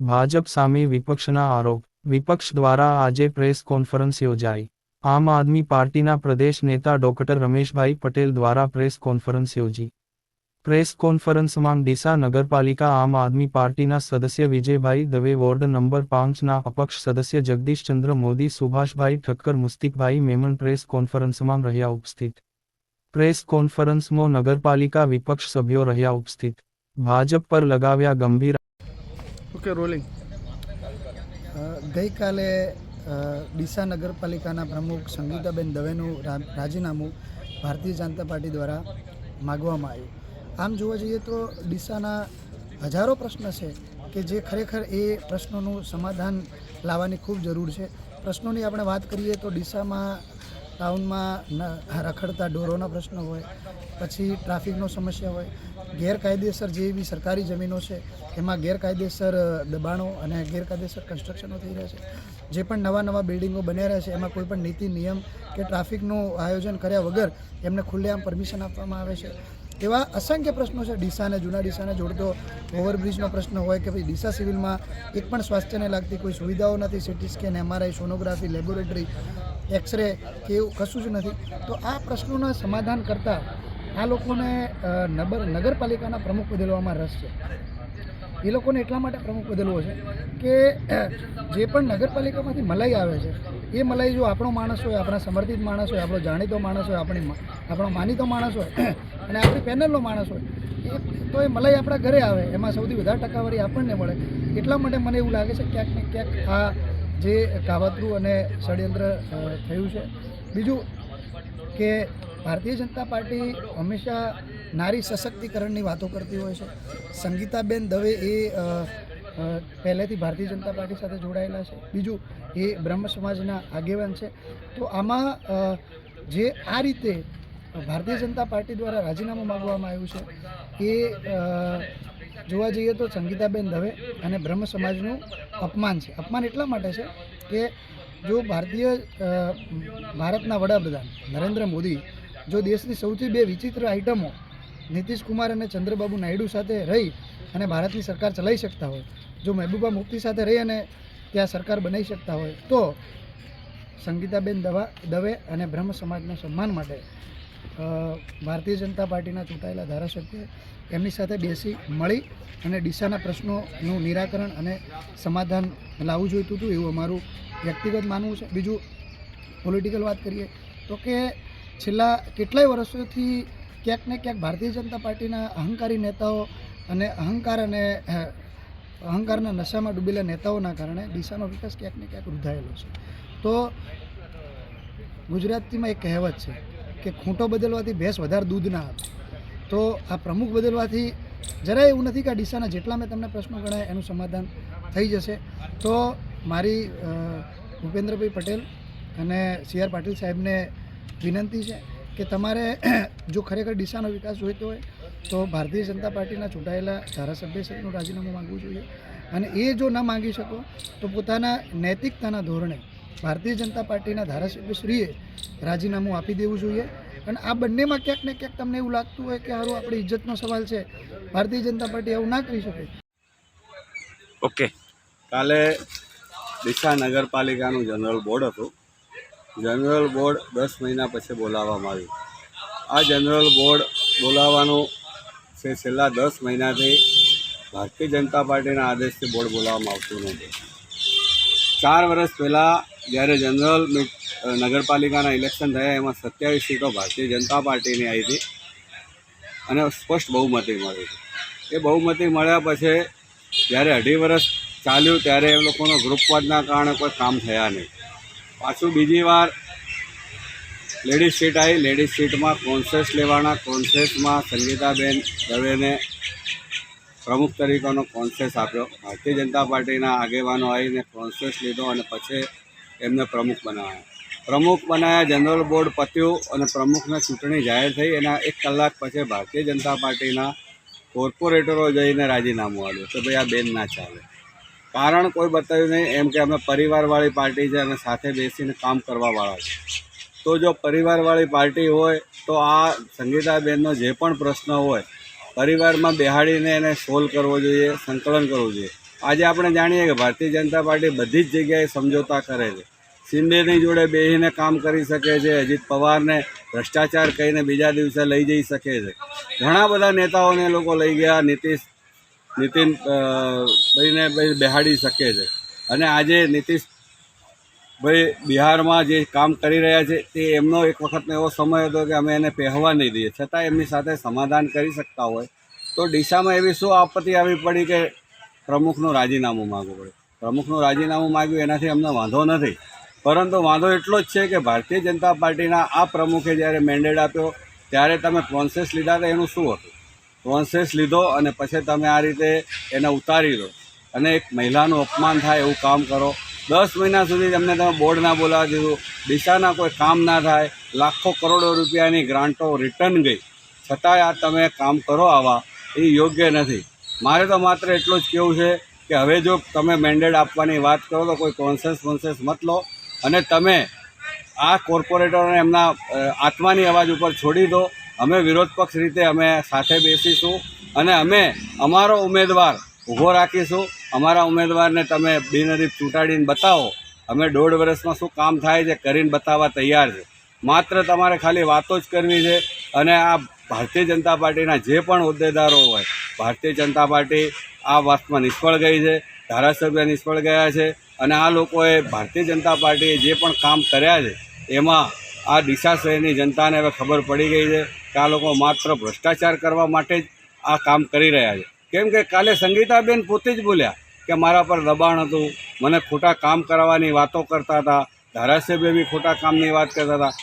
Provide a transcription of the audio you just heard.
ભાજપ સામે વિપક્ષના આરોપ વિપક્ષ દ્વારા આજે પ્રેસ કોન્ફરન્સ યોજાઈ આમ આદમી પાર્ટીના પ્રદેશ નેતા ડોક્ટર રમેશભાઈ પટેલ દ્વારા પ્રેસ કોન્ફરન્સ યોજી પ્રેસ કોન્ફરન્સમાં ડીસા નગરપાલિકા આમ આદમી પાર્ટીના સદસ્ય વિજયભાઈ દવે વોર્ડ નંબર પાંચના અપક્ષ સદસ્ય જગદીશચંદ્ર મોદી સુભાષભાઈ ઠક્કર મુસ્તિકભાઈ મેમન પ્રેસ કોન્ફરન્સમાં રહ્યા ઉપસ્થિત પ્રેસ કોન્ફરન્સમાં નગરપાલિકા વિપક્ષ સભ્યો રહ્યા ઉપસ્થિત ભાજપ પર લગાવ્યા ગંભીર ઓકે રોલિંગ ગઈકાલે ડીસા નગરપાલિકાના પ્રમુખ સંગીતાબેન દવેનું રાજીનામું ભારતીય જનતા પાર્ટી દ્વારા માગવામાં આવ્યું. આમ જોવા જઈએ તો ડીસાના હજારો પ્રશ્ન છે કે જે ખરેખર એ પ્રશ્નોનું સમાધાન લાવવાની ખૂબ જરૂર છે. પ્રશ્નોની આપણે વાત કરીએ તો ડીસામાં ટાઉનમાં રખડતા ઢોરોના પ્રશ્નો હોય, પછી ટ્રાફિકનો સમસ્યા હોય, ગેરકાયદેસર જે બી સરકારી જમીનો છે, એમાં ગેરકાયદેસર દબાણો અને ગેરકાયદેસર કન્સ્ટ્રક્શનો થઈ રહ્યા છે. જે પણ નવા નવા બિલ્ડિંગો બની રહ્યા છે, એમાં કોઈ પણ નીતિ નિયમ કે ટ્રાફિકનું આયોજન કર્યા વગર એમને ખુલ્લેઆમ પરમિશન આપવામાં આવે છે. એવા અસંખ્ય પ્રશ્નો છે. ડીસાને જૂના ડીસાને જોડતો ઓવરબ્રિજનો પ્રશ્ન હોય કે ભાઈ ડીસા સિવિલમાં એક પણ સ્વાસ્થ્યને લાગતી કોઈ સુવિધાઓ નથી. CT scan, MRI, sonography, laboratory, xray કે એવું કશું જ નથી. તો આ પ્રશ્નોના સમાધાન કરતાં આ લોકોને નગર નગરપાલિકાના પ્રમુખ બદલવામાં રસ છે. એ લોકોને એટલા માટે પ્રમુખ બદલવો છે કે, જે પણ નગરપાલિકામાંથી મલાઈ આવે છે, એ મલાઈ જો આપણો માણસ હોય, આપણા સમર્થિત માણસ હોય, આપણો જાણીતો માણસ હોય, આપણી આપણો માનીતો માણસ હોય અને આપણી પેનલનો માણસ હોય. એ તો એ મલાઈ આપણા ઘરે આવે, એમાં સૌથી વધારે ટકાવારી આપણને મળે. એટલા માટે મને એવું લાગે છે ક્યાંક ને ક્યાંક આ જે કાવતરું અને ષડયંત્ર થયું છે. બીજું કે ભારતીય જનતા પાર્ટી હંમેશા નારી સશક્તિકરણની વાતો કરતી હોય છે. સંગીતાબેન દવે એ પહેલેથી ભારતીય જનતા પાર્ટી સાથે જોડાયેલા છે. બીજું, એ બ્રહ્મ સમાજના આગેવાન છે. તો આમાં જે આ રીતે ભારતીય જનતા પાર્ટી દ્વારા રાજીનામું માગવામાં આવ્યું છે એ જોવા જઈએ તો સંગીતાબેન દવે અને બ્રહ્મ સમાજનું અપમાન છે. અપમાન એટલા માટે છે કે જો ભારતીય ભારતના વડાપ્રધાન નરેન્દ્ર મોદી જો દેશની સૌથી બે વિચિત્ર આઇટમો નીતિશ કુમાર અને ચંદ્રબાબુ નાયડુ સાથે રહી અને ભારતની સરકાર ચલાવી શકતા હોય, જો મહેબૂબા મુફ્તી સાથે રહી અને ત્યાં સરકાર બનાવી શકતા હોય, તો સંગીતાબેન દવા, દવે અને બ્રહ્મ સમાજના સન્માન માટે ભારતીય જનતા પાર્ટીના ચૂંટાયેલા ધારાસભ્ય એમની સાથે બેસી મળી અને ડીસાના પ્રશ્નોનું નિરાકરણ અને સમાધાન લાવવું જોઈતું હતું એવું અમારું વ્યક્તિગત માનવું છે. બીજું પોલિટિકલ વાત કરીએ તો કે છેલ્લા કેટલાય વર્ષોથી ક્યાંક ને ક્યાંક ભારતીય જનતા પાર્ટીના અહંકારી નેતાઓ અને અહંકાર અને અહંકારના નશામાં ડૂબેલા નેતાઓના કારણે ડીસાનો વિકાસ ક્યાંક ને ક્યાંક રૂધાયેલો છે. તો ગુજરાતીમાં એક કહેવત છે કે ખૂંટો બદલવાથી ભેંસ વધારે દૂધ ના આપે. તો આ પ્રમુખ બદલવાથી જરાય એવું નથી કે આ ડીસાના જેટલા મેં તમને પ્રશ્નો ગણાય એનું સમાધાન થઈ જશે. તો મારી ભૂપેન્દ્રભાઈ પટેલ અને સી આર પાટીલ સાહેબને વિનંતી છે કે તમારે જો ખરેખર ડીસાનો વિકાસ જોઈતો હોય, તો ભારતીય જનતા પાર્ટીના ચૂંટાયેલા ધારાસભ્યશ્રીનું રાજીનામું માંગવું જોઈએ. અને એ જો ન માંગી શકો, તો પોતાના નૈતિકતાના ધોરણે ભારતીય જનતા પાર્ટીના ધારાસભ્યશ્રીએ રાજીનામું આપી દેવું જોઈએ. અને આ બંનેમાં ક્યાંક ને ક્યાંક તમને એવું લાગતું હોય કે સારું આપણી ઇજ્જતનો સવાલ છે. ભારતીય જનતા પાર્ટી એવું ના કરી શકે. ઓકે. કાલે ડીસા નગરપાલિકાનું જનરલ બોર્ડ હતું. જનરલ બોર્ડ દસ મહિના પછી બોલાવવામાં આવ્યું. આ જનરલ બોર્ડ બોલાવવાનું છે છેલ્લા દસ મહિનાથી ભારતીય જનતા પાર્ટીના આદેશથી બોર્ડ બોલાવવામાં આવતું નથી. ચાર વર્ષ પહેલાં જ્યારે જનરલ નગરપાલિકાના ઇલેક્શન થયા, એમાં સત્યાવીસ સીટો ભારતીય જનતા પાર્ટીની આવી હતી. અને સ્પષ્ટ બહુમતી મળી હતી. એ બહુમતી મળ્યા પછી જ્યારે અઢી વર્ષ ચાલ્યું ત્યારે એ લોકોનો ગ્રુપવાદના કારણે કોઈ કામ થયા નહીં. પાછું બીજી વાર લેડીઝ સીટ આવી. લેડીઝ સીટમાં કોન્સેસ લેવાના કોન્સેસમાં સંગીતાબેન દવેને પ્રમુખ તરીકેનો કોન્સેસ આપ્યો. ભારતીય જનતા પાર્ટીના આગેવાનો આવીને કોન્સેસ લીધો અને પછી એમને પ્રમુખ બનાવ્યા. પ્રમુખ બનાવ્યા જનરલ બોર્ડ પત્યું અને પ્રમુખને ચૂંટણી જાહેર થઈ. એના એક કલાક પછી ભારતીય જનતા પાર્ટીના કોર્પોરેટરો જઈને રાજીનામું આવ્યું કે ભાઈ આ બેન ના ચાલે. કારણ કોઈ બતાવ્યું નહીં, એમ કે અમે પરિવારવાળી પાર્ટી છે અને સાથે બેસીને કામ કરવાવાળા છે. તો જો પરિવારવાળી પાર્ટી હોય, તો આ સંગીતાબેનનો જે પણ પ્રશ્ન હોય, પરિવારમાં બેહાડીને એને સોલ્વ કરવો જોઈએ, સંકલન કરવું જોઈએ. આજે આપણે જાણીએ કે ભારતીય જનતા પાર્ટી બધી જ જગ્યાએ સમજોતા કરે છે. સિંધેની જોડે બેસીને કામ કરી શકે છે, અજીત પવારને ભ્રષ્ટાચાર કહીને બીજા દિવસે લઈ જઈ શકે છે. ઘણા બધા નેતાઓને લોકો લઈ ગયા, નીતિશ, નીતિન ભાઈને ભાઈ બેહાડી શકે છે. અને આજે નીતિશ ભાઈ બિહારમાં જે કામ કરી રહ્યા છે, તે એમનો એક વખતનો એવો સમય હતો કે અમે એને પહેવા નહીં દઈએ. છતાં એમની સાથે સમાધાન કરી શકતા હોય. તો ડીસામાં એવી શું આપત્તિ આવી પડી કે પ્રમુખનું રાજીનામું માગવું પડે. પ્રમુખનું રાજીનામું માગ્યું એનાથી અમને વાંધો નથી. પરંતુ વાંધો એટલો જ છે કે ભારતીય જનતા પાર્ટીના આ પ્રમુખે જ્યારે મેન્ડેટ આપ્યો, ત્યારે તમે પ્રોન્સેસ લીધા હતા એનું શું હતું? પ્રોન્સેસ લીધો અને પછી તમે આ રીતે એને ઉતારી દો અને એક મહિલાનું અપમાન થાય એવું કામ કરો. દસ મહિના સુધી તમને તમે બોર્ડ ના બોલાવી દીધું. દિશાના કોઈ કામ ના થાય. લાખો કરોડો રૂપિયાની ગ્રાન્ટો રિટર્ન ગઈ. છતાંય આ તમે કામ કરો આવા. એ યોગ્ય નથી. મારે તો માત્ર એટલું જ કહેવું છે કે હવે જો તમે મેન્ડેટ આપવાની વાત કરો તો કોઈ કોન્સેસ કોન્સેસ મત લો અને તમે આ કોર્પોરેટરોને એમના આત્માની અવાજ ઉપર છોડી દો. અમે વિરોધ પક્ષ રીતે અમે સાથે બેસીશું અને અમે અમારો ઉમેદવાર ઊભો રાખીશું. અમારા ઉમેદવારને તમે બિનહરીફ ચૂંટાડીને બતાવો. અમે દોઢ વર્ષમાં શું કામ થાય છે કરીને બતાવવા તૈયાર છે. માત્ર તમારે ખાલી વાતો જ કરવી છે અને આ ભારતીય જનતા પાર્ટીના જે પણ હોદ્દેદારો હોય, ભારતીય જનતા પાર્ટી આ વાતમાં નિષ્ફળ ગઈ છે, ધારાસભ્ય નિષ્ફળ ગયા છે અને આ લોકોએ ભારતીય જનતા પાર્ટીએ જે પણ કામ કર્યા છે, એમાં આ ડીસા શહેરની જનતાને હવે ખબર પડી ગઈ છે કે આ લોકો માત્ર ભ્રષ્ટાચાર કરવા માટે જ આ કામ કરી રહ્યા છે. કેમ કે કાલે સંગીતાબેન પોતે જ બોલ્યા કે મારા પર દબાણ હતું, મને ખોટા કામ કરાવવાની વાતો કરતા હતા, ધારાસભ્ય બી ખોટા કામની વાત કરતા હતા.